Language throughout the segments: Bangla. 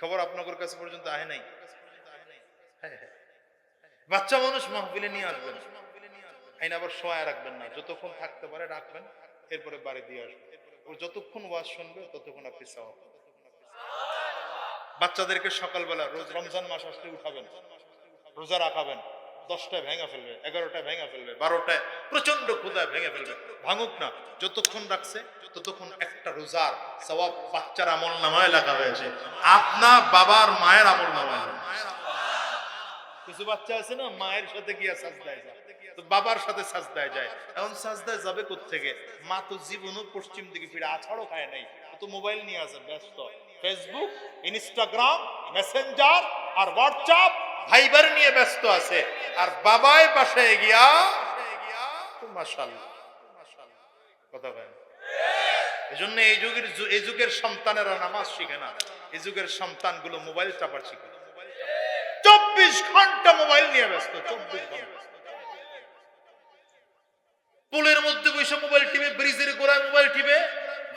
খবর আপনাদের কাছে পর্যন্ত আহে নাই। বাচ্চা মানুষ মাহফিলে নিয়ে আসবেন। আইন আবার সোয়া রাখবেন না। যতক্ষণ থাকতে পারে রাখবেন, এরপরে বাড়ি দিয়ে আসবেন। ও যতক্ষণ ওয়াজ শুনবে, ততক্ষণ আপনি চাওয়া বাচ্চাদেরকে সকালবেলা রোজ রমজান মাস আসলে উঠাবেন। রোজা রাখাবেন। দশটায় ভেঙে ফেলবে, এগারোটায় ভেঙে ফেলবে, বারোটায় প্রচণ্ড ক্ষুদায় ভেঙে ফেলবে। ভাঙুক না, যতক্ষণ রাখছে, ততক্ষণ একটা রোজার সবাব বাচ্চার আমল নামায় লেখা হয়েছে। আপনার বাবার মায়ের আমল নামায় কিছু বাচ্চা আছে না, মায়ের সাথে গিয়া সাজদায় যায়। তো বাবার সাথে সাজদায় যায়। এখন সাজদায় যাবে থেকে মা তো জীবনও পশ্চিম দিকে ফিরে, আছাড়ও খায় নাই। তো মোবাইল নিয়ে আছে, ব্যস্ত। ফেসবুক ইনস্টাগ্রাম মেসেঞ্জার আর হোয়াটসঅ্যাপ ভাইবার নিয়ে ব্যস্ত আছে। আর বাবাই বাসায় গিয়া চব্বিশ ঘণ্টা মোবাইল নিয়ে ব্যস্ত, চব্বিশ পুলের মধ্যে বসে মোবাইল টিপে, ব্রিজের গোড়ায় মোবাইল টিপে,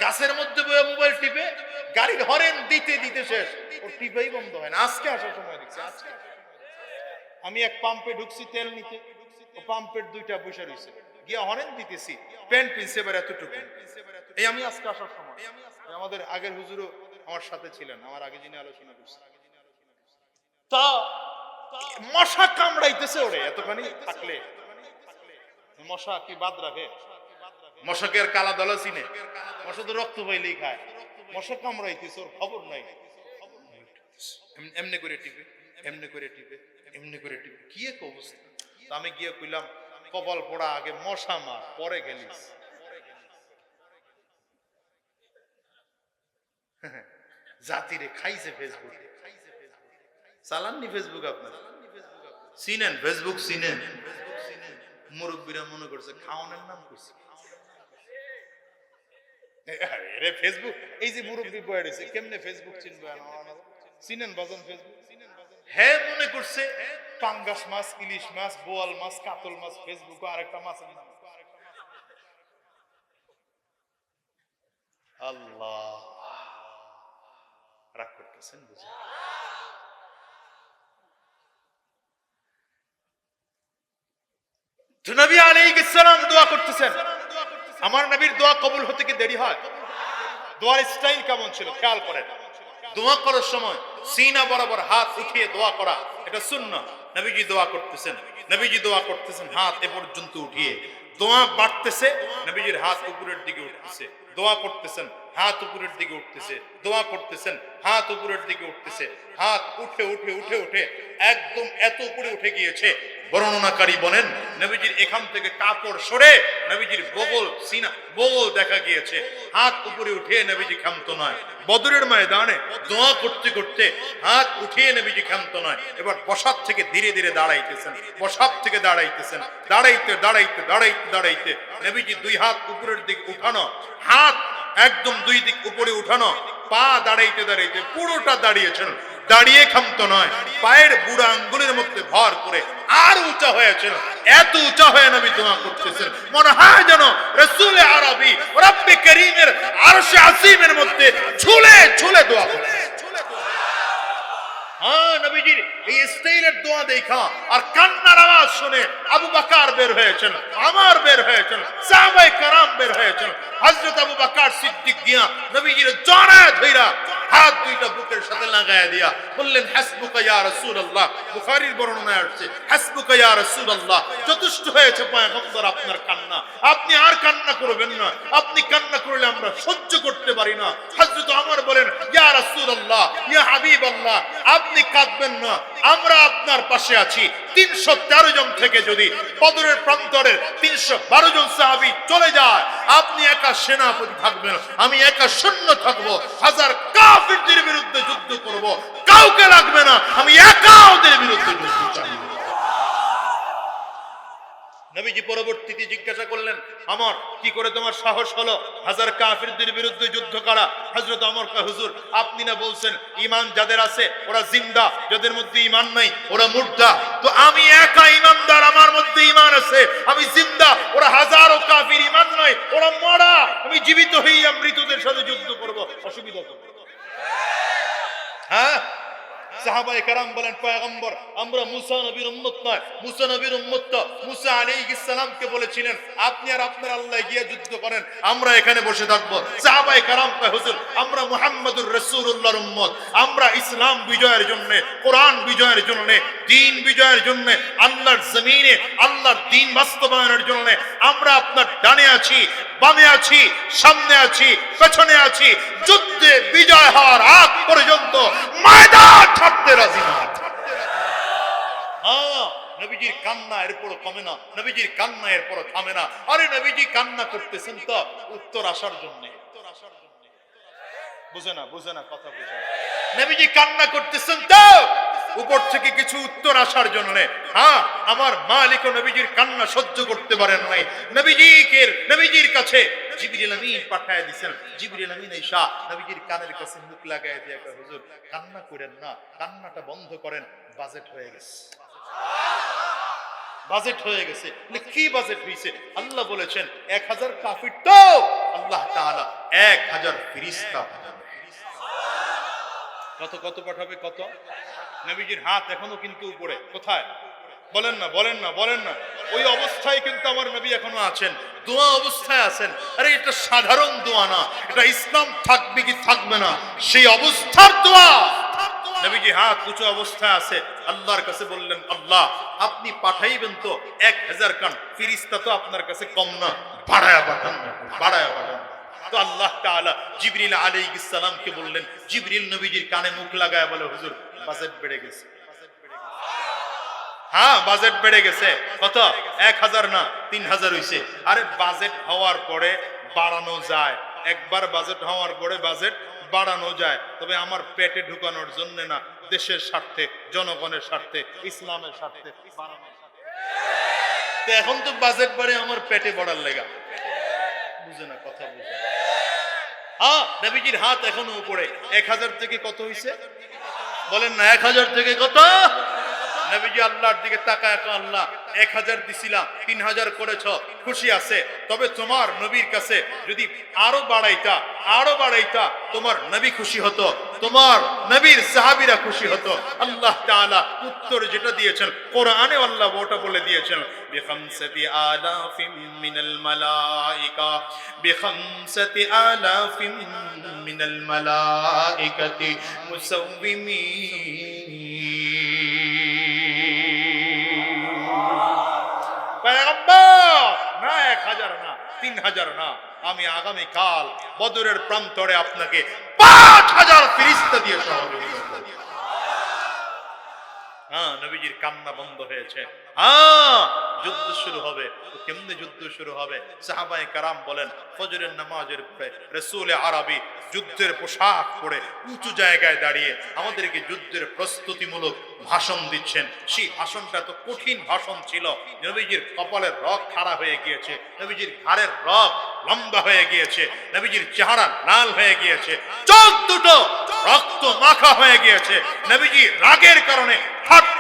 গাছের মধ্যে বসে মোবাইল টিপে, গাড়ির হরেন দিতে দিতে শেষ। টিপেই বন্ধ হয় না। আজকে আসার সময় দেখছি, আজকে। আমি এক পাম্পে ঢুকছি তেল নিতে। ও পাম্পের দুইটা বসে রয়েছে গিয়া হরেন দিতেছি প্যান্ট পিনছে এবার এতটুকু। এই আমি আজকে আসার সময়। আমাদের আগের হুজুরও আমার সাথে ছিলেন, আমার আগে যিনি আলোচনা করছেন। তা মশা কামড়াইতেছে ওরে, এতখানি থাকলে। মশা কি বাদ রাখে? মশাকে কালা দলা চিনে। মশা তো রক্ত পাইলেই খায়। মশা কামড়াইতেছে, ওর খবর নাই। এম- এমনি করে টিপে। এমনি করে টিপে, এমনি করে টিপে। কি এক অবস্থা? তো আমি গিয়ে কইলাম, কপাল আগে মশা মার, পরে জাতিরে খাইছে ফেসবুক চালাননি ফেসবুক আপনারা? চিনেন ফেসবুক চিনেন। মুরব্বীরা মনে করছে খাওয়ানোর নাম করছে। ফেসবুক এই যে মুরব্বী বয়ে রয়েছে কেমনে ফেসবুক চিনবে? চিনেন, বাজন ফেসবুক হ্যাঁ মনে করছে পাঙ্গাস মাছ, ইলিশ মাছ, বোয়াল মাছ, কাতল মাছ, ফেসবুক আরেকটা নাম আল্লাহ। রাগ করতেছেন নবী দোয়া করতেছেন। আমার নবীর দোয়া কবুল হতে কি দেরি হয়? দোয়ার স্টাইল কেমন ছিল? খেয়াল করেন। দোয়া করার সময় সিনা বরাবর হাত উঠিয়ে দোয়া করা, এটা শূন্য নবীজি দোয়া করতেছেন। নবীজি দোয়া করতেছেন, হাত এ পর্যন্ত উঠিয়ে। দোয়া বাড়তেছে, নবীজির হাত উপরের দিকে উঠতেছে। দোয়া করতেছেন, হাত উপরের দিকে উঠতেছে, দোয়া করতেছেন, হাত উপরের দিকে উঠতেছে, হাত উঠে উঠে উঠে উঠে, একদম এত উপরে উঠে গিয়েছে। বর্ণনাকারী বলেন, নবীজির এখান থেকে কাপড় সরে নবীজির বগল, সিনা, বগল দেখা গিয়েছে। হাত উপরে উঠিয়ে নবীজি ক্ষান্ত নয়। বদরের ময়দানে দোয়া করতে করতে হাত উঠিয়ে নবীজি ক্ষান্ত নয়। এবার বসাত থেকে ধীরে ধীরে দাঁড়াইতেছেন বসাত থেকে দাঁড়াইতেছেন দাঁড়াইতে দাঁড়াইতে দাঁড়াইতে দাঁড়াইতে নবীজি দুই হাত উপরের দিক উঠানো, হাত একদম দুই দিক উপরে উঠানো, পা দাঁড়াইতে দাঁড়াইতে পুরোটা দাঁড়িয়েছেন। দাঁড়িয়ে ক্ষান্ত নয়, পায়ের বুড়া আঙ্গুলের মধ্যে ভর করে আর উঁচা হয়েছে এত উঁচা হয়ে নবী দোয়া করতেছেন। মনে হয় যেন রসুল আরবি, রব্বে করিমের আরশে আসিমের মধ্যে ছুলে ছুলে দোয়া করছে হ্যাঁ নবীজির এই স্টাইলের দোয়া দেখা আর কান্নার আওয়াজ শুনে আবু বাকার বের হয়েছেন, আমার বের হয়েছেন, সাহাবায়ে কারাম বের হয়েছেন। হযরত আবু বাকার সিদ্দিক দিয়া নবীজির জড়ায় ধইরা হাত দুইটা বুকের সাথে লাগায়া দিয়া বললেন, হাসবুকা ইয়া রাসূলুল্লাহ। বুখারীর বর্ণনায় আসছে, হাসবুকা ইয়া রাসূলুল্লাহ। যথেষ্ট হয়েছে পয়গম্বর আপনার কান্না। আপনি আর কান্না করবেন না। আপনি কান্না করলে আমরা সহ্য করতে পারি না। হযরত আমার বলেন, ইয়া রাসূলুল্লাহ, ইয়া হাবিবাল্লাহ, আপনি কাঁদবেন না। আমরা আপনার পাশে আছি। তিনশো তেরো জন থেকে যদি বদরের প্রান্তরের তিনশো বারো জন সাহাবি চলে যায়, আপনি একা সেনাপতি থাকবেন, আমি একা শূন্য থাকব। হাজার কাফিরদের বিরুদ্ধে যুদ্ধ করব। কাউকে লাগবে না, আমি একা ওদের বিরুদ্ধে যুদ্ধ চালিয়ে নবীজি পরবর্তীতে জিজ্ঞাসা করলেন, আমার, কি করে তোমার সাহস হলো? হাজার কাফিরদের বিরুদ্ধে যুদ্ধ করা। হযরত অমর কা হুজুর, আপনি না বলছেন ঈমান যাদের আছে, ওরা জিন্দা, যাদের মধ্যে ঈমান নাই, ওরা মুর্দা। তো আমি একা ঈমানদার, আমার মধ্যে ঈমান আছে। আমি জিন্দা, ওরা হাজারো কাফির, ঈমান নাই, ওরা মরা। আমি জীবিত হইয়া মৃতদের সাথে যুদ্ধ করব। অসুবিধা তো হ্যাঁ? সাহাবায়ে কারাম বলেন, পয়গম্বর, আমরা মুসা নবীর উম্মত নয়। মুসা নবীর উম্মত মুসা বলেছিলেন, আপনি আর আপনার আল্লাহ গিয়ে যুদ্ধ করেন, আমরা এখানে বসে সাহাবায়ে কারাম কয়, হুজুর, আমরা মুহাম্মদুর উম্মত। আমরা ইসলাম বিজয়ের জন্য, কোরআন বিজয়ের জন্য, দিন বিজয়ের জন্য, আল্লাহর জমিনে, আল্লাহর দিন বাস্তবায়নের জন্য আমরা আপনার ডানে আছি, বামে আছি, সামনে আছি, পেছনে আছি। যুদ্ধে বিজয় হওয়ার আগ পর্যন্ত ময়দান ছাড়তে রাজি না। হ্যাঁ নবীজির কান্না এরপর কমে না নবীজির কান্না এরপরও থামে না। আরে নবীজি কান্না করতেছেন তো উত্তর আসার জন্য। বুঝে না বুঝে না কথা বুঝে। নবীজি কান্না করতেছেন তো উপর থেকে কিছু উত্তর আসার জন্য। হ্যাঁ আমার মালিক ও নবীজির কান্না সহ্য করতে পারেন নাই। নবীজিকে নবীজির কাছে জিবরিল আমিন পাঠায় দিছেন। জিবরিল আমিন ঈশা নবীজির কানের কাছে মুখ লাগায় দিয়ে কয়, হুজুর কান্না করেন না। কান্নাটা বন্ধ করেন বাজেট হয়ে গেছে। বাজেট হয়ে গেছে। বলে, কি বাজেট হয়েছে আল্লাহ বলেছেন এক হাজার কাফির তো আল্লাহ তাআলা এক হাজার ফিরিস্তা। কত কত পাঠাবে? কত? নবীজির হাত এখনও কিন্তু উপরে। কোথায়? বলেন না বলেন না বলেন না। ওই অবস্থায় কিন্তু আমার নবী এখনও আছেন। দোয়া অবস্থায় আছেন। আরে, এটা সাধারণ দোয়া না। এটা ইসলাম থাকবে কি থাকবে না? সেই অবস্থার দোয়া। নবীজি হাত উঁচু অবস্থায় আছে। আল্লাহর কাছে বললেন, আল্লাহ, আপনি পাঠাইবেন তো এক হাজার কান। ফিরিস্তা তো আপনার কাছে কম না। বাড়ায়া পাঠান বাড়ায়া পাঠান তো আল্লাহ তাআলা জিবরিল আলাইহিস সালামকে বললেন, জিবরিল নবীজির কানে মুখ লাগায় বলে, হুজুর বাজেট বেড়ে গেছে। হ্যাঁ বাজেট বেড়ে গেছে। কত? এক হাজার না, তিন হাজার হইছে। আরে বাজেট হওয়ার পরে বাড়ানো যায়। একবার বাজেট হওয়ার পরে বাজেট বাড়ানো যায়। তবে আমার পেটে ঢুকানোর জন্য না, দেশের স্বার্থে, জনগণের স্বার্থে, ইসলামের স্বার্থে। তো এখন তো বাজেট বাড়ে আমার পেটে বড়ার লেগা। বুঝে না, কথা বুঝে। হ্যাঁ নবীজির হাত এখনও উপরে। এক হাজার থেকে কত হয়েছে বলেন না এক হাজার থেকে কত? নবীজি আল্লাহর দিকে তাকায় এখন আল্লাহ। এক হাজার দিছিলাম, তিন হাজার করেছ, খুশি আছে। তবে তোমার নবীর কাছে যদি আরও বাড়াইতা আরও বাড়াইতা, তোমার নবী খুশি হতো, তোমার নবীর সাহাবীরা খুশি হতো। আল্লাহ তাআলা উত্তর যেটা দিয়েছেন, কোরআনে আল্লাহ ওটা বলে দিয়েছেন, বিখামসাতি আলাফিম মিনাল মালাইকা, বিখামসাতি আলাফিম মিনাল মালাইকাতি মুসাউবিমিন। না এক হাজার, না, তিন হাজার, না। আমি আগামী কাল বদরের প্রান্তরে আপনাকে পাঁচ হাজার ফিরিস্তা দিয়ে সহযোগিতা হ্যাঁ নবীজির কান্না বন্ধ হয়েছে। হ্যাঁ যুদ্ধ শুরু হবে। কেমনে যুদ্ধ শুরু হবে? সাহাবায়ে কারাম বলেন, ফজরের নামাজের পরে রসুল আরবি যুদ্ধের পোশাক পরে উঁচু জায়গায় দাঁড়িয়ে আমাদেরকে যুদ্ধের প্রস্তুতিমূলক ভাষণ দিচ্ছেন। সেই ভাষণটা তো কঠিন ভাষণ ছিল। নবীজির কপালের রক খাড়া হয়ে গিয়েছে, নবীজির ঘাড়ের রক লম্বা হয়ে গিয়েছে, নবীজির চেহারা লাল হয়ে গিয়েছে, চোখ দুটো রক্ত মাখা হয়ে গিয়েছে। নবীজি রাগের কারণে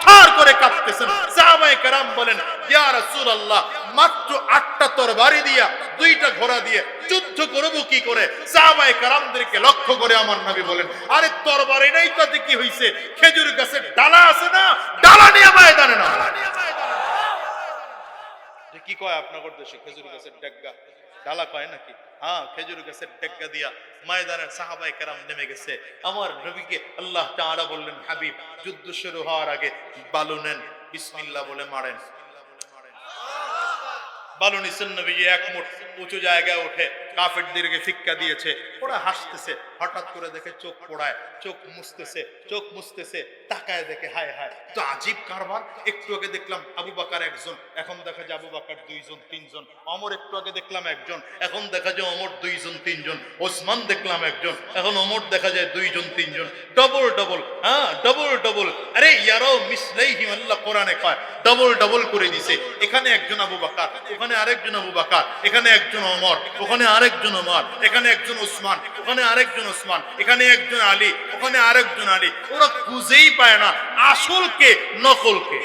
থার করে কাঁপতেছেন। সাহাবায়ে কেরাম বলেন, ইয়া রাসূলুল্লাহ, মাত্র আটটা তরবারি দিয়া দুইটা ঘোড়া দিয়ে যুদ্ধ করব কি করে? সাহাবায়ে কেরামদেরকে লক্ষ্য করে আমার নবী বলেন, আরে তরবারি নাই তাতে কি হইছে? খেজুর গাছের ডালা আছে না? ডালা নিয়ে ময়দানে না কি কয় আপনাদের দেশে খেজুর গাছের ডেগা? ডালা কয় নাকি? হ্যাঁ খেজুর গাছের টেক্কা দিয়া ময়দানের সাহাবাই কেরাম নেমে গেছে। আমার নবীকে আল্লাহ তাড়া বললেন, হাবিব, যুদ্ধ শুরু হওয়ার আগে বালু নেন বিসমিল্লাহ বলে মারেন। বালু নিছেন নবীজি, এক মুঠ। উঁচু জায়গায় উঠে কাফেরদেরকে শিক্ষা দিয়েছে। ওরা হাসতেছে, হঠাৎ করে দেখে চোখ পোড়ায়, চোখ মুছতেছে চোখ মুছতেছে, তাকায় দেখে, হায় হায়। তো আজীব কারবার। একটু আগে দেখলাম আবু বাকার একজন, এখন দেখা যায় আবু বাকার দুইজন, তিনজন। অমর একটু আগে দেখলাম একজন, এখন দেখা যায় অমর দুইজন, তিনজন। ওসমান দেখলাম একজন, এখন অমর দেখা যায় দুইজন, তিনজন। ডবল ডবল হ্যাঁ ডবল ডবল। আরে, ইয়ারাও মিসলাই হিমাল্লাহ কোরআনে কয়, ডবল ডবল করে দিছে। এখানে একজন আবু বাকার ওখানে আরেকজন আবু বাকার, এখানে একজন অমর ওখানে আরেকজন অমর এখানে একজন ওসমান, ওখানে আরেকজন ওসমান, এখানে একজন আলী, ওখানে আরেকজন আলী। ওরা খুঁজেই পায় না আসলকে নকলকে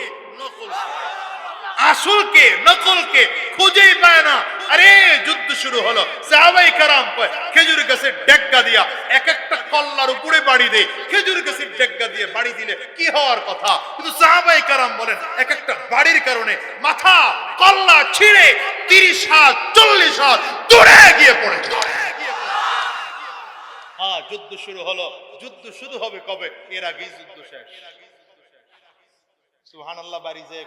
আসলকে নকলকে খুঁজেই পায় না। আরে, যুদ্ধ শুরু হলো, সাহাবাই কারাম খেজুর গাছের ডেক্কা দিয়া এক একটা কল্লার উপরে বাড়ি দেয় খেজুর গাছের ডেগ্গা দিয়ে বাড়ি দিলে কি হওয়ার কথা? কিন্তু সাহাবাই কারাম বলেন, এক একটা বাড়ির কারণে মাথা কল্লা ছিঁড়ে তিরিশ হাত, চল্লিশ হাত দূরে গিয়ে পড়ে। হ্যাঁ যুদ্ধ শুরু হলো। যুদ্ধ শুরু হবে কবে? এর আগেই যুদ্ধ শেষ। সুহান আল্লাহ বাড়ি যেয়ে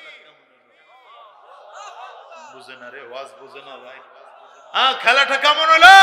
বুঝে না রে, ওয়াজ বুঝে না ভাই। হ্যাঁ খেলাটা কেমন হলো?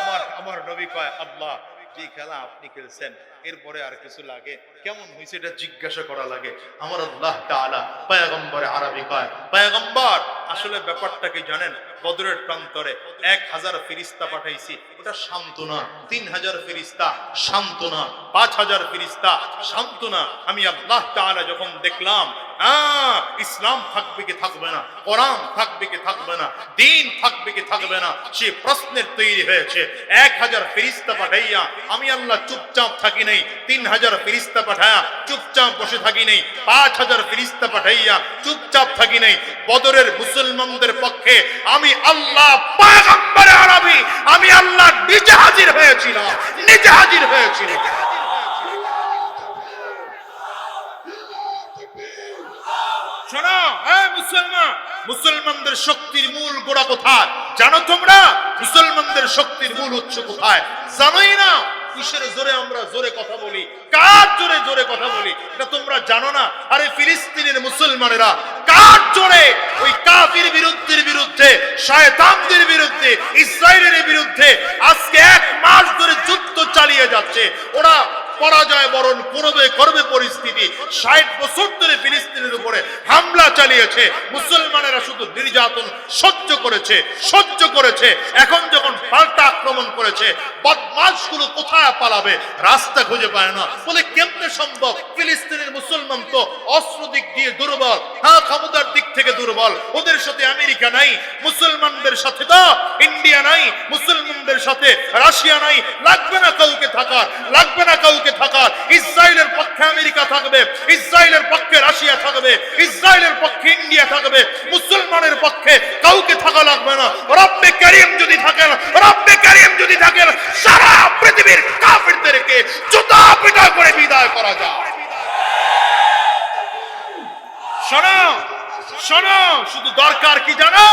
আমার আমার নবী কয়, আল্লাহ, যে খেলা আপনি খেলছেন, এরপরে আর কিছু লাগে? কেমন হয়েছে এটা জিজ্ঞাসা করা লাগে। আমার আল্লাহ তাআলা পয়গম্বরে আরবি কয়, পয়গম্বর, আসলে ব্যাপারটা কি জানেন? বদরের প্রান্তরে এক হাজার ফিরিস্তা পাঠাইছি। ওটা সান্ত্বনা। তিন হাজার ফিরিস্তা, সান্ত্বনা। পাঁচ হাজার ফিরিস্তা, সান্ত্বনা। আমি আল্লাহ তাআলা যখন দেখলাম আহ, ইসলাম থাকবে কি থাকবে না কোরআন থাকবে কি থাকবে না দিন থাকবে কি থাকবে না সে প্রশ্নের তৈরি হয়েছে। এক হাজার ফিরিস্তা পাঠাইয়া আমি আল্লাহ চুপচাপ থাকি নাই তিন হাজার ফিরিস্তা পাঠায়া চুপচাপ বসে থাকি নাই পাঁচ হাজার ফিরিস্তা পাঠাইয়া চুপচাপ থাকি নাই। বদরের মুসলমানদের পক্ষে আমি আল্লাহ আরবি আমি আল্লাহ নিজে হাজির হয়েছিলাম নিজে হাজির হয়েছিলাম। শোনো মুসলমান, মুসলমানদের শক্তির মূল গোড়া কোথায়? জানো তোমরা? মুসলমানদের শক্তির মূল উৎস কোথায়? জানোই না? কিসের জোরে আমরা জোরে কথা বলি? কার জোরে জোরে কথা বলি? এটা তোমরা জানো না? আরে ফিলিস্তিনের মুসলমানেরা কার জোরে? ওই কাফির বিরুদ্ধের বিরুদ্ধে, শয়তানদের বিরুদ্ধে, ইসরায়েলের বিরুদ্ধে আজকে এক মাস ধরে যুদ্ধ চালিয়ে যাচ্ছে। ওরা পরাজয় বরণ করবে করবে পরিস্থিতি। ষাট বছর ধরে ফিলিস্তিনের উপরে হামলা চালিয়েছে। মুসলমানেরা শুধু নির্যাতন সহ্য করেছে সহ্য করেছে। এখন যখন পাল্টা আক্রমণ করেছে, বদমাশগুলো কোথায় পালাবে? রাস্তা খুঁজে পায় না। বলে, কেমনে সম্ভব? ফিলিস্তিনের মুসলমান তো অস্ত্র দিক দিয়ে দুর্বল। হ্যাঁ ক্ষমতার দিক থেকে দুর্বল। ওদের সাথে আমেরিকা নাই, মুসলমানদের সাথে তো ইন্ডিয়া নাই, মুসলমানদের সাথে রাশিয়া নাই। লাগবে না কাউকে থাকার, লাগবে না কাউকে থাকার ইসরায়েলের পক্ষে আমেরিকা থাকবে, ইসরায়েলের পক্ষে রাশিয়া থাকবে, ইসরায়েলের পক্ষে ইন্ডিয়া থাকবে, মুসলমানের পক্ষে কাউকে থাকা লাগবে না। রব্বে করিম যদি থাকেন, রব্বে করিম যদি থাকেন, সারা পৃথিবীর কাফিরদেরকে জুতা পিটা করে বিদায় করা যায়। শোনো শোনো, শুধু দরকার কি জানো?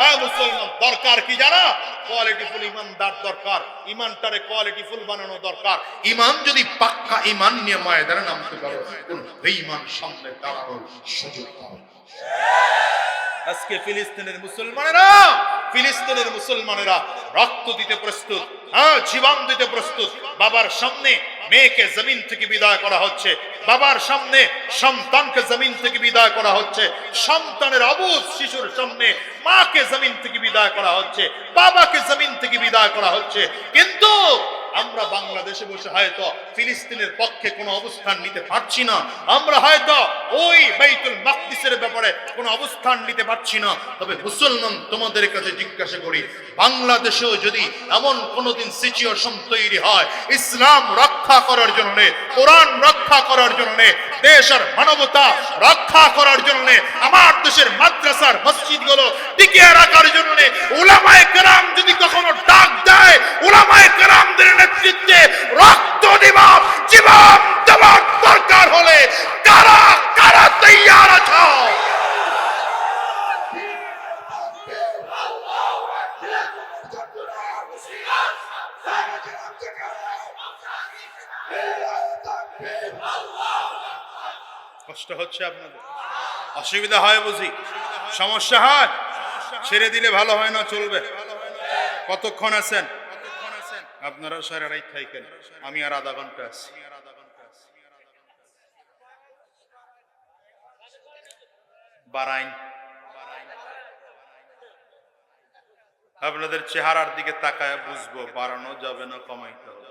হ্যাঁ মুসলমান, দরকার কি জানো? কোয়ালিটিফুল ইমানদার দরকার। ইমানটারে কোয়ালিটিফুল বানানো দরকার। ইমান যদি পাক্কা ইমান নিয়ে ময়দানে নামতে পারো বেঈমান সামনে দাঁড়ানোর সুযোগ পাবে আজকে ফিলিস্তিনের মুসলমানেরা ফিলিস্তিনের মুসলমানেরা রক্ত দিতে প্রস্তুত হ্যাঁ জীবন দিতে প্রস্তুত। বাবার সামনে মেয়েকে জমিন থেকে বিদায় করা হচ্ছে। বাবার সামনে সন্তানকে জমিন থেকে বিদায় করা হচ্ছে। সন্তানের অবুধ শিশুর সামনে মাকে জমিন থেকে বিদায় করা হচ্ছে। বাবাকে জমিন থেকে বিদায় করা হচ্ছে। কিন্তু আমরা বাংলাদেশে বসে হয়তো ফিলিস্তিনের পক্ষে কোনো অবস্থান নিতে পারছি না। আমরা হয়তো ওই বাইতুল মাকদিসের ব্যাপারে কোনো অবস্থান নিতে পারছি না। তবে মুসলমান তোমাদের কাছে জিজ্ঞাসা করি, বাংলাদেশেও যদি এমন কোনোদিন সিচুয়েশন তৈরি হয়, ইসলাম রক্ষা করার জন্য, কোরআন রক্ষা করার জন্য, দেশ আর মানবতা রক্ষা করার জন্য, আমার দেশের মাদ্রাসার মসজিদগুলো টিকিয়ে রাখার জন্য, উলামায়ে কেরাম যদি কখনো ডাক দেয় উলামায়ে কেরামদের নেতৃত্বে রক্ত দিব জীবন দেওয়ার দরকার হলে কারা কারা তৈয়ার আছো কষ্ট হচ্ছে আপনাদের অসুবিধা হয় বুঝি? সমস্যা হয়? ছেড়ে দিলে ভালো হয় না, চলবে। কতক্ষণ আছেন? আপনারা সাড়ে আড়াই থাইকেন। আমি আর আধা ঘণ্টা আছি। বারাইন। আপনাদের চেহারার দিকে তাকায় বুঝব, বাড়ানো যাবে না, কমাইতে হবে।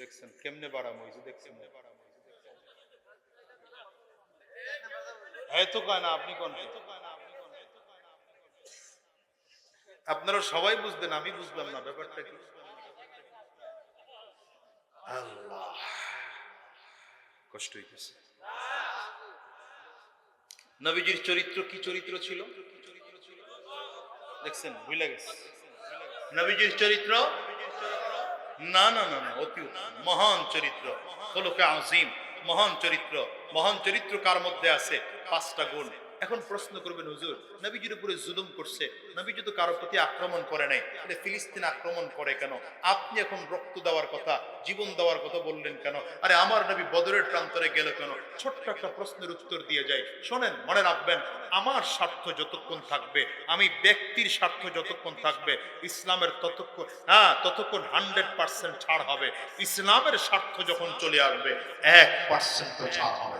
দেখছেন, কেমনে বাড়াম ওই যে দেখছেন? আপনারা সবাই বুঝবেন, আমি বুঝলাম না, ব্যাপারটা কি? আল্লাহ, কষ্ট হইতেছে। নবীজির চরিত্র কি চরিত্র ছিল? দেখছেন, ভুলে গেছে। নবীজির চরিত্র? না না না না অতি। মহান চরিত্র। হলোকে আজিম মহান চরিত্র মহান চরিত্র কার মধ্যে আছে পাঁচটা গুণ। এখন প্রশ্ন করবেন, হুজুর নবীজির উপরে জুলুম করছে। নবীজি তো কারও প্রতি আক্রমণ করে নাই। এটা ফিলিস্তিন আক্রমণ করে কেন? আপনি এখন রক্ত দেওয়ার কথা, জীবন দেওয়ার কথা বললেন কেন? আরে আমার নবী বদরের প্রান্তরে গেল কেন? ছোট্ট একটা প্রশ্নের উত্তর দিয়ে যায় শোনেন, মনে রাখবেন, আমার স্বার্থ যতক্ষণ থাকবে, আমি ব্যক্তির স্বার্থ যতক্ষণ থাকবে, ইসলামের ততক্ষণ হ্যাঁ ততক্ষণ হান্ড্রেড পার্সেন্ট ছাড় হবে। ইসলামের স্বার্থ যখন চলে আসবে, এক পার্সেন্ট ছাড় হবে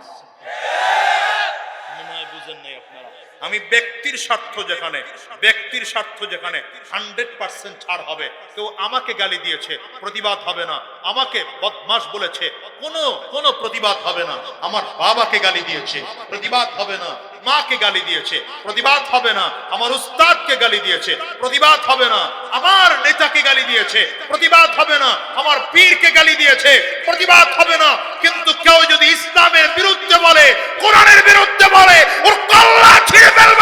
নাই আপনারা। আমি ব্যক্তির স্বার্থ যেখানে, ব্যক্তির স্বার্থ যেখানে হান্ড্রেড পার্সেন্ট ছাড় হবে। কেউ আমাকে গালি দিয়েছে, প্রতিবাদ হবে না। আমাকে বদমাস বলেছে, কোনো কোনো প্রতিবাদ হবে না। আমার বাবাকে গালি দিয়েছে, প্রতিবাদ হবে না। মাকে গালি দিয়েছে। প্রতিবাদ হবে না। আমার উস্তাদকে গালি দিয়েছে। প্রতিবাদ হবে না। আমার নেতাকে গালি দিয়েছে। প্রতিবাদ হবে না। আমার পীরকে গালি দিয়েছে। প্রতিবাদ হবে না। কিন্তু কেউ যদি ইসলামের বিরুদ্ধে বলে, কোরআনের বিরুদ্ধে বলে, ওর কল্লা ছিঁড়ে ফেলব,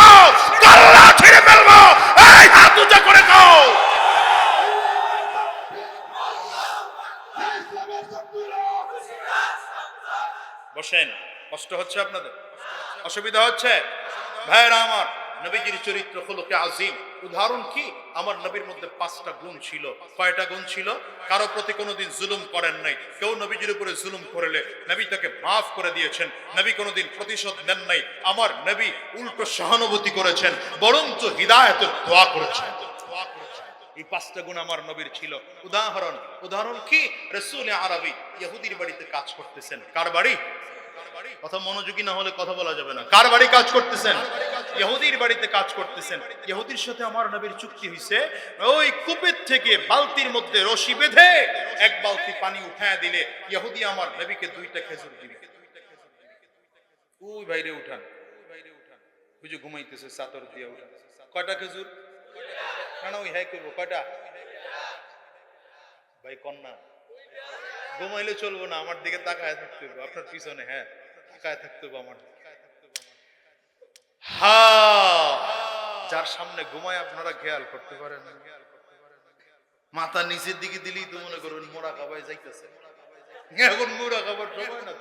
কল্লা ছিঁড়ে ফেলব, এই হাত উঁচা করে খাও। বসেন, কষ্ট হচ্ছে আপনাদের? অসুবিধা হচ্ছে? ভাইয়েরা আমার, নবীজির চরিত্র হলো কে আজিম উদাহরণ কি? আমার নবীর মধ্যে পাঁচটা গুণ ছিল। কয়টা গুণ ছিল? কারও প্রতি কোনোদিন জুলুম করেন নাই। কেউ নবীজির উপরে জুলুম করলে নবী তাকে মাফ করে দিয়েছেন। নবী কোনোদিন প্রতিশোধ নেন নাই। আমার নবী উল্টো সহানুভূতি করেছেন, বরঞ্চ হৃদায়তের দোয়া করেছেন। এই পাঁচটা গুণ আমার নবীর ছিল। উদাহরণ উদাহরণ কি? রসুল আরবি, ইহুদির বাড়িতে কাজ করতেছেন। কার বাড়ি? কথা মনোযোগী না হলে কথা বলা যাবে না। কার বাড়ি কাজ করতেছেন? ইহুদির বাড়িতে কাজ করতেছেন। ইহুদির সাথে আমার নবীর চুক্তি হইছে ওই কূপের থেকে বালতির মধ্যে রশি বেঁধে এক বালতি পানি উঠায় দিলে ইহুদি আমার নবীকে দুইটা খেজুর দিবে। ওই বাইরে উঠান। বুঝে ঘুমাইতেছে চাদর দিয়ে উঠান। কয়টা খেজুর? কেন ওই হ্যাঁ করব। কয়টা? ভাই কন্যা। ঘুমাইলে চলবো না আমার দিকে তাকায় থাকতে হবে। আপনার পিছনে হ্যাঁ। থাকতে হবে আমার। হা! যার সামনে ঘুমায় আপনারা খেয়াল করতে পারেন। মাথা নিচের দিকে দিলেই তো মনে করবেন মোড়া কাবায় যাইতেছে। এখন খাবার সময় না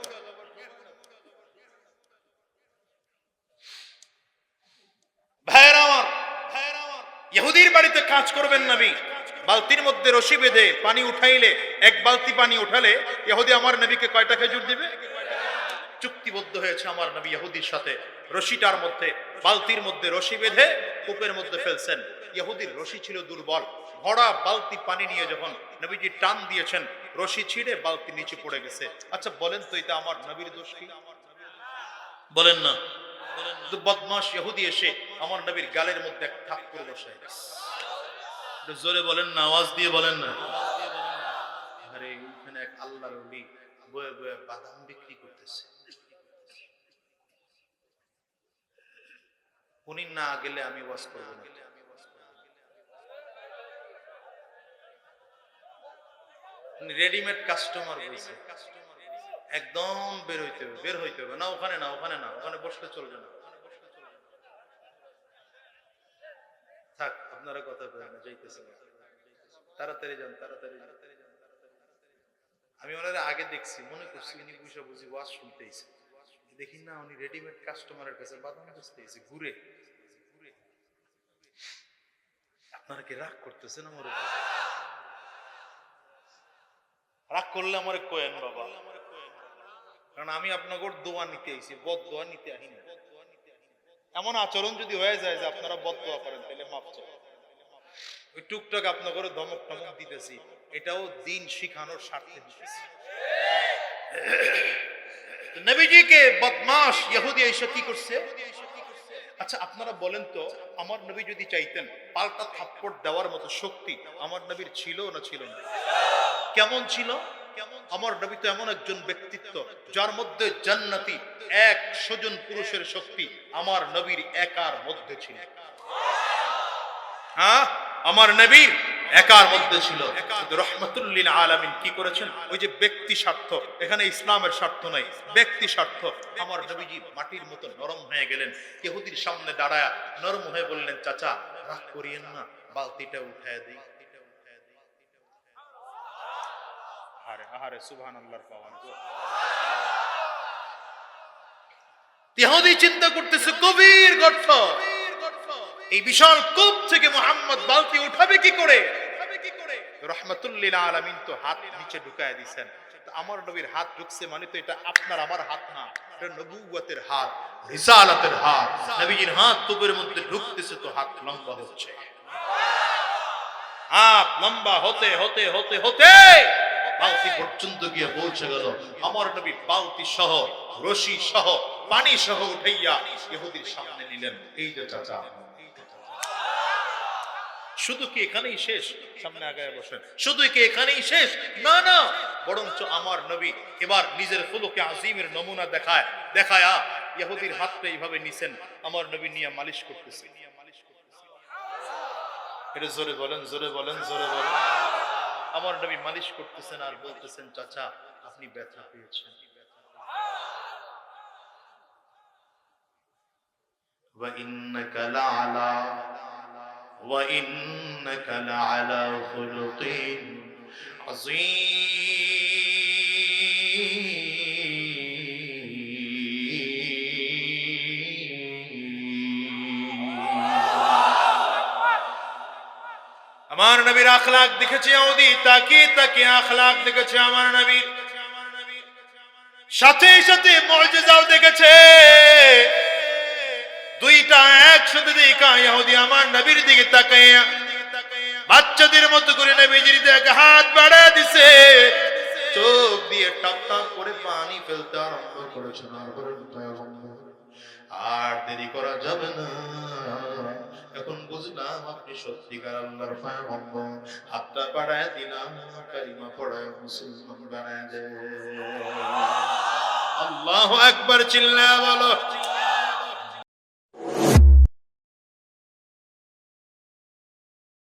ইহুদির বাড়িতে কাজ করবেন নবী। বালতির মধ্যে রশি বেঁধে পানি উঠাইলে, এক বালতি পানি উঠালে ইহুদি আমার নবীকে কয়টা খেজুর দিবে? চুক্তিবদ্ধ হয়েছে আমার নবী ইহুদির সাথে। রশিটার মধ্যে, বালতির মধ্যে রশি বেঁধে কূপের মধ্যে ফেলছেন। ইহুদির রশি ছিল দুর্বল। ভরা বালতি পানি নিয়ে যখন নবীজি টান দিয়েছেন, রশি ছিঁড়ে বালতি নিচে পড়ে গেছে। আচ্ছা বলেন তো এটা আমার নবীর দোষ কি? বলেন না। বদমাস ইহুদি এসে আমার নবীর গালের মধ্যে এক ঠাকুর বসে জোরে বলেন না, আওয়াজ দিয়ে বলেন না। আরে ওখানে এক আল্লাহর বয়ে বয়ে বাদাম বিক্রি করতেছে। উনি না গেলে আমি ওয়াজ করব না। রেডিমেড কাস্টমার হয়েছে। একদম বের হইতে হবে, বের হইতে হবে। না, ওখানে না ওখানে না, ওখানে বসলে চলবে না। থাক, আপনারা কথা বলেন যাইতেছে। তাড়াতাড়ি যান, তাড়াতাড়ি। আমি ওনারা আগে দেখছি, মনে করছি উনি বুঝা বুঝি ওয়াজ শুনতেইছে। দেখি না, উনি রেডিমেড কাস্টমারের কাছে বাদাম বেচতেছে ঘুরে। আপনারা কি রাগ করতেছেন আমার রাগ করলে আমার কোয়েন বাবা। কারণ আমি আপনাকে দোয়া নিতে আইছি বদ দোয়া নিতে না এমন আচরণ যদি হয়ে যায় যে আপনারা বদ দোয়া করেন, তাহলে মাপ চাই। ওই টুকটাক আপনাকে ধমক টমক দিতেছি, এটাও দিন শিখানোর স্বার্থে দিতেছি। নবীজিকে বদমাস ইহুদি এসে কি করছে? আচ্ছা আপনারা বলেন তো, আমার নবী যদি চাইতেন পাল্টা থাপ্পড় দেওয়ার মতো শক্তি আমার নবীর ছিল না ছিল না? কেমন ছিল? আমার নবী তো এমন একজন ব্যক্তিত্ব, যার মধ্যে জান্নাতি এক সজন পুরুষের শক্তি আমার নবীর একার মধ্যে ছিল। হ্যাঁ? আমার নবীর একার মধ্যে ছিল। কিন্তু রহমতুল্লিল আলামিন কি করেছেন? ওই যে ব্যক্তি স্বার্থ। এখানে ইসলামের স্বার্থ নাই। ব্যক্তি স্বার্থ। আমার নবীজি মাটির মতো নরম হয়ে গেলেন। ইহুদির সামনে দাঁড়ায় নরম হয়ে বললেন, চাচা, রাগ করিয়েন না, বালতিটা উঠায় দিই। চিন্তা করতেছে গভীর গর্ত। এই বিশাল কূপ থেকে মোহাম্মদ বালতি উঠাবে কি করে? রহমতুল্লিল আলামিন তো হাত নিচে ঢুকায় আমার নবীর হাত ঢুকছে মানে তো এটা আপনার, আমার হাত না। এটা নবুয়তের হাত হাত। নবীজির হাত কূপের মধ্যে ঢুকতেছে তো হাত লম্বা হচ্ছে। হাত লম্বা হতে হতে হতে হতে বালতি পর্যন্ত গিয়ে পৌঁছে গেল। আমার নবী বালতি সহ, রশি সহ, পানি সহ উঠাইয়া ইহুদির সামনে নিলেন। এই যে চাচা শুধু কি এখানেই শেষ সামনে আগায় বসেন শুধু কি এখানেই শেষ না না বরঞ্চ আমার নবী এবার নিজের ফুলকে আজিমের নমুনা দেখায় দেখায়া ইহুদির হাতটা এইভাবে নিছেন আমার নবী নিয়ে মালিশ করতেছে এটা জোরে বলেন জোরে বলেন জোরে বলেন আমার নবী মালিশ করতেছেন আর বলতেছেন চাচা আপনি ব্যথা পেয়েছেন وإنك لعلى وإنك لعلى خلق عظيم আমার নবীর আখলাক দেখেছে ওদি তাকে তাকে আখলাক দেখেছে আমার নবীর সাথে সাথে মর্যাদাও দেখেছে দুইটা একসাথে দেখা ইহুদি আমার নবীর দিকে তাকাইয়া। বাচ্চাদের মতো করে নবীজির দিকে হাত বাড়া দিছে। চোখ দিয়ে টপ টপ করে পানি ফেলতে আরম্ভ করেছে। আর দেরি করা যাবে না। এখন বুঝলাম আপনি সত্যিকার আল্লাহর পয়গম্বর। হাতটা বাড়ায় দিলাম কালিমা পড়ায় মুসলমান বানায় দে আল্লাহু আকবার চিল্লা বলো